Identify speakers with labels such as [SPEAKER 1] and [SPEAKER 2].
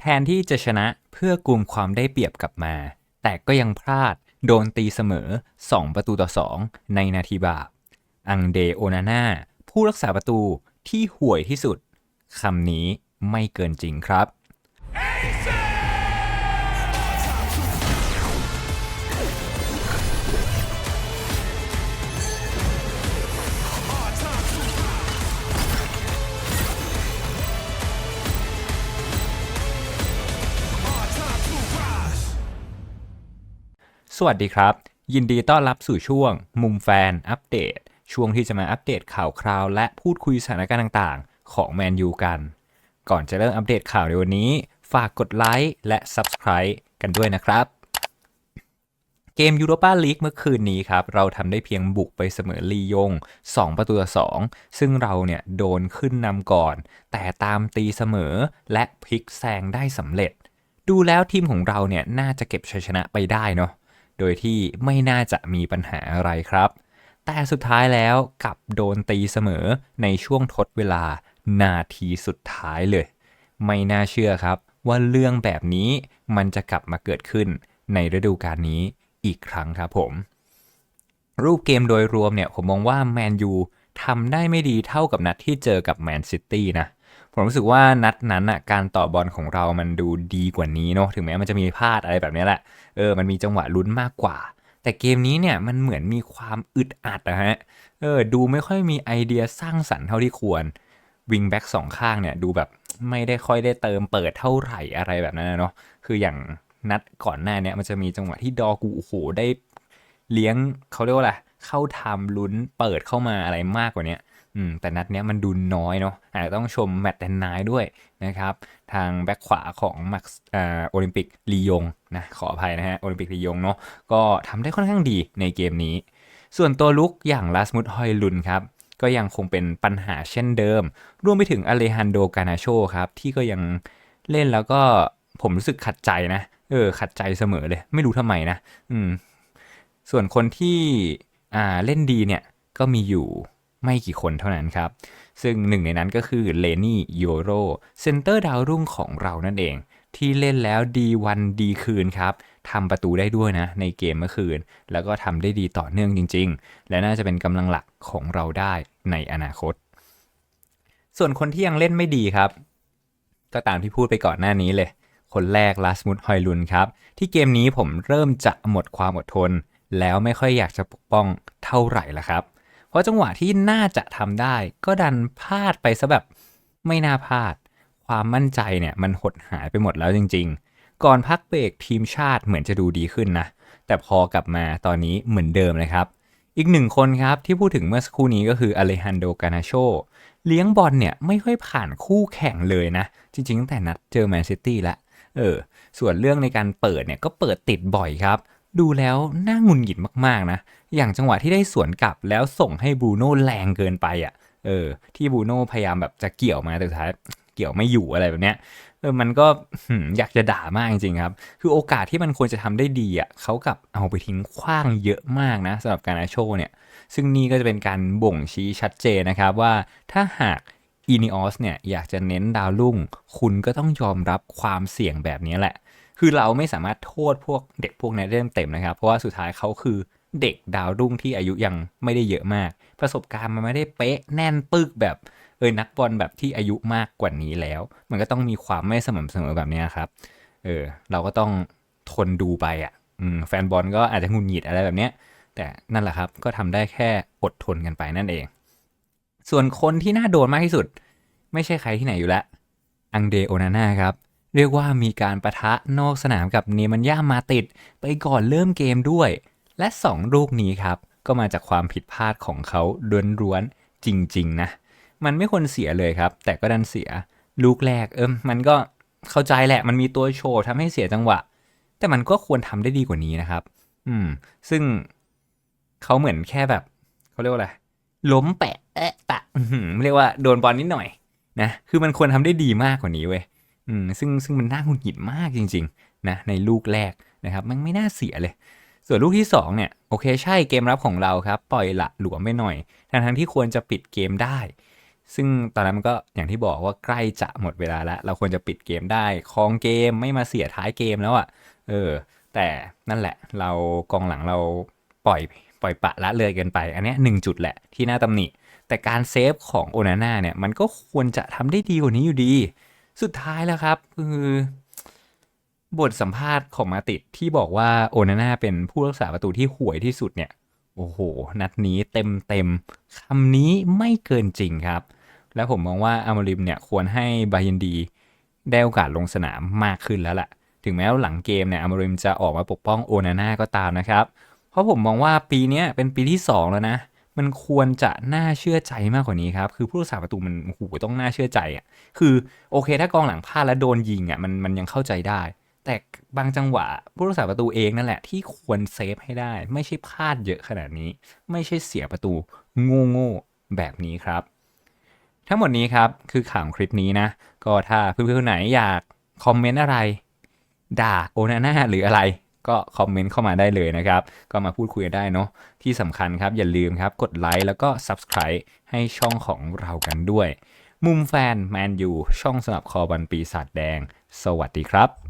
[SPEAKER 1] แทนที่จะชนะเพื่อกลุ่มความได้เปรียบกลับมา แต่ก็ยังพลาดโดนตีเสมอ 2 ประตูต่อ 2 ในนาทีบาปอังเดโอนาน่าผู้รักษาประตูที่ห่วยที่สุดคำนี้ไม่เกินจริงครับ สวัสดีครับ ยินดีต้อนรับสู่ช่วง มุมแฟนอัปเดต ช่วงที่จะมาอัปเดตข่าวคราว และพูดคุยสถานการณ์ต่างๆ ของแมนยูกัน ก่อนจะเริ่มอัปเดตข่าวในวันนี้ ฝากกดไลค์และ Subscribe กันด้วยนะครับ เกมยูโรปาลีกเมื่อคืนนี้ครับ เราทำได้เพียงบุกไปเสมอลียง 2 ประตูต่อ 2 ซึ่งเราเนี่ยโดนขึ้นนำก่อน แต่ตามตีเสมอและพลิกแซงได้สำเร็จ ดูแล้วทีมของเราเนี่ยน่าจะเก็บชัยชนะไปได้เนาะ โดยที่ไม่น่าจะมีปัญหาอะไรครับ แต่สุดท้ายแล้วกลับโดนตีเสมอในช่วงทดเวลานาทีสุดท้ายเลย ไม่น่าเชื่อครับว่าเรื่องแบบนี้มันจะกลับมาเกิดขึ้นในฤดูกาลนี้อีกครั้งครับผม รูปเกมโดยรวมเนี่ยผมมองว่าแมนยูทำได้ไม่ดีเท่ากับนัดที่เจอกับแมนซิตี้นะ ผมรู้สึกว่านัดนั้นอะการต่อบอลของเรามันดูดีกว่านี้เนาะถึงแม้มันจะมีพลาดอะไรแบบนี้แหละเออมันมีจังหวะลุ้นมากกว่า แต่เกมนี้เนี่ยมันเหมือนมีความอึดอัดนะฮะเออดูไม่ค่อยมีไอเดียสร้างสรรค์เท่าที่ควรวิงแบ็กสองข้างเนี่ยดูแบบไม่ได้ค่อยได้เติมเปิดเท่าไหร่อะไรแบบนั้นนะเนาะคืออย่างนัดก่อนหน้าเนี่ยมันจะมีจังหวะที่ดอกูโอ้โหได้เลี้ยงเขาเรียกว่าอะไรเข้าทำลุ้นเปิดเข้ามาอะไรมากกว่านี้ อืมแต่นัดเนี้ยมันดูน้อยเนาะอาจจะต้องชมแมตต์แดนนายด้วยนะครับ ทางแบ็คขวาของมักอ่าโอลิมปิกลียงนะขออภัยนะฮะโอลิมปิกลียงเนาะก็ทำได้ค่อนข้างดีในเกมนี้ ส่วนตัวลุกอย่างลาสมุดฮอยลุนครับก็ยังคงเป็นปัญหาเช่นเดิม รวมไปถึงอเลฮันโดกานาโชครับ ที่ก็ยังเล่นแล้วก็ผมรู้สึกขัดใจนะ เออ ขัดใจเสมอเลย ไม่รู้ทำไมนะ อืม ส่วนคนที่อ่าเล่นดีเนี่ย ก็มีอยู่ ไม่กี่คนเท่านั้นครับ ซึ่งหนึ่งในนั้นก็คือเลนี่โยโรเซนเตอร์ดาวรุ่งของเรานั่นเอง ที่เล่นแล้วดีวันดีคืนครับทำประตูได้ด้วยนะในเกมเมื่อคืน แล้วก็ทำได้ดีต่อเนื่องจริง ๆ และน่าจะเป็นกำลังหลักของเราได้ในอนาคต ส่วนคนที่ยังเล่นไม่ดีครับ ก็ตามที่พูดไปก่อนหน้านี้เลย คนแรกลาสมุดฮอยลุนครับ ที่เกมนี้ผมเริ่มจะหมดความอดทน แล้วไม่ค่อยอยากจะปกป้องเท่าไหร่ละครับ เพราะจังหวะที่น่าจะทำได้ ก็ดันพลาดไปซะแบบไม่น่าพลาด ความมั่นใจเนี่ยมันหดหายไปหมดแล้วจริง ๆ ก่อนพักเบรกทีมชาติเหมือนจะดูดีขึ้นนะ แต่พอกลับมาตอนนี้เหมือนเดิมเลยครับ อีกหนึ่งคนครับที่พูดถึงเมื่อสักครู่นี้ก็คืออเลฮันโดกานาโชเลี้ยงบอลเนี่ยไม่ค่อยผ่านคู่แข่งเลยนะ จริงๆตั้งแต่นัดเจอแมนซิตี้ละเออส่วนเรื่องในการเปิดเนี่ยก็เปิดติดบ่อยครับ ดูแล้วน่าหงุนหงิดมากๆนะ อย่างจังหวะที่ได้สวนกลับแล้วส่งให้บรูโน่แรงเกินไปอะ่ะ เออ ที่บรูโน่พยายามแบบจะเกี่ยวมาแต่สุดท้ายเกี่ยวไม่อยู่อะไรแบบเนี้ย เออ มันก็อยากจะด่ามากจริงๆครับ คือโอกาสที่มันควรจะทำได้ดีอะเขากลับเอาไปทิ้งขว้างเยอะมากนะสำหรับการนาโชเนี่ย ซึ่งนี่ก็จะเป็นการบ่งชี้ชัดเจนนะครับว่าถ้าหากอีนิออสเนี่ยอยากจะเน้นดาวรุ่ง คุณก็ต้องยอมรับความเสี่ยงแบบนี้แหละ คือเราไม่สามารถโทษพวกเด็กพวกนี้ได้เต็มนะครับ เพราะว่าสุดท้ายเขาคือเด็กดาวรุ่งที่อายุยังไม่ได้เยอะมาก ประสบการณ์มันไม่ได้เป๊ะแน่นปึกแบบเออนักบอลแบบที่อายุมากกว่านี้แล้ว มันก็ต้องมีความไม่สม่ำเสมอแบบนี้ครับ เออ เราก็ต้องทนดูไปอะแฟนบอลก็อาจจะหงุนหงิดอะไรแบบเนี้ย แต่นั่นแหละครับก็ทำได้แค่อดทนกันไปนั่นเอง ส่วนคนที่น่าโดนมากที่สุด ไม่ใช่ใครที่ไหนอยู่แล้วอังเดโอนาน่าครับ เรียกว่ามีการประทะนอกสนามกับเนมันย่ามาติด ไปก่อนเริ่มเกมด้วย และ 2 ลูกนี้ครับ ก็มาจากความผิดพลาดของเขาล้วนๆจริงๆนะ มันไม่ควรเสียเลยครับ แต่ก็ดันเสีย ลูกแรกเอิมมันก็เข้าใจแหละมันมีตัวโชว์ทำให้เสียจังหวะ แต่มันก็ควรทำได้ดีกว่านี้นะครับ อืม ซึ่งเขาเหมือนแค่แบบเขาเรียกว่าอะไรล้มแปะแอะปะเรียกว่าโดนบอลนิดหน่อยนะคือมันควรทำได้ดีมากกว่านี้เว้ย อืมซึ่งซึ่งมันน่าหงุดหงิดมากจริงๆนะในลูกแรกนะครับมันไม่น่าเสียเลย ส่วนลูกที่2เนี่ยโอเคใช่เกมรับของเราครับ ปล่อยละหลวมไปหน่อยทั้งทั้งที่ควรจะปิดเกมได้ ซึ่งตอนนั้นมันก็อย่างที่บอกว่าใกล้จะหมดเวลาแล้ว เราควรจะปิดเกมได้ครองเกมไม่มาเสียท้ายเกมแล้วอะ่ะเออแต่นั่นแหละเรากองหลังเราปล่อยปล่อยปะละเลยกินไป อันนี้หนึ่งจุดแหละที่น่าตำหนิแต่การเซฟของโอนาน่าเนี่ยมันก็ควรจะทำได้ดีกว่านี้อยู่ดี สุดท้ายแล้วครับ คือบทสัมภาษณ์ของมาติดที่บอกว่าโอนาน่าเป็นผู้รักษาประตูที่ห่วยที่สุดเนี่ย โอ้โห นัดนี้เต็มเต็มคำนี้ไม่เกินจริงครับ แล้วผมมองว่าอามาริมเนี่ยควรให้บายินดีได้โอกาสลงสนามมากขึ้นแล้วล่ะ ถึงแม้ว่าหลังเกมเนี่ยอามาริมจะออกมาปกป้องโอนาน่าก็ตามนะครับ เพราะผมมองว่าปีนี้เป็นปีที่ 2 แล้วนะ มันควรจะน่าเชื่อใจมากกว่านี้ครับ คือผู้รักษาประตูมันโอ้โหต้องน่าเชื่อใจอะ คือโอเค ถ้ากองหลังพลาดแล้วโดนยิงอะมันมันยังเข้าใจได้ แต่บางจังหวะผู้รักษาประตูเองนั่นแหละที่ควรเซฟให้ได้ ไม่ใช่พลาดเยอะขนาดนี้ ไม่ใช่เสียประตูโง่ๆแบบนี้ครับ ทั้งหมดนี้ครับคือข่าวคลิปนี้นะ ก็ถ้าเพื่อนๆไหนอยากคอมเมนต์อะไร ด่าโอนาน่าหรืออะไร ก็คอมเมนต์เข้ามาได้เลยนะครับ ก็มาพูดคุยกันได้เนาะที่สำคัญครับอย่าลืมครับกดไลค์แล้วก็ Subscribe ให้ช่องของเรากันด้วย มุมแฟนแมนยูช่องสำหรับคอบันปีศาจแดง สวัสดีครับ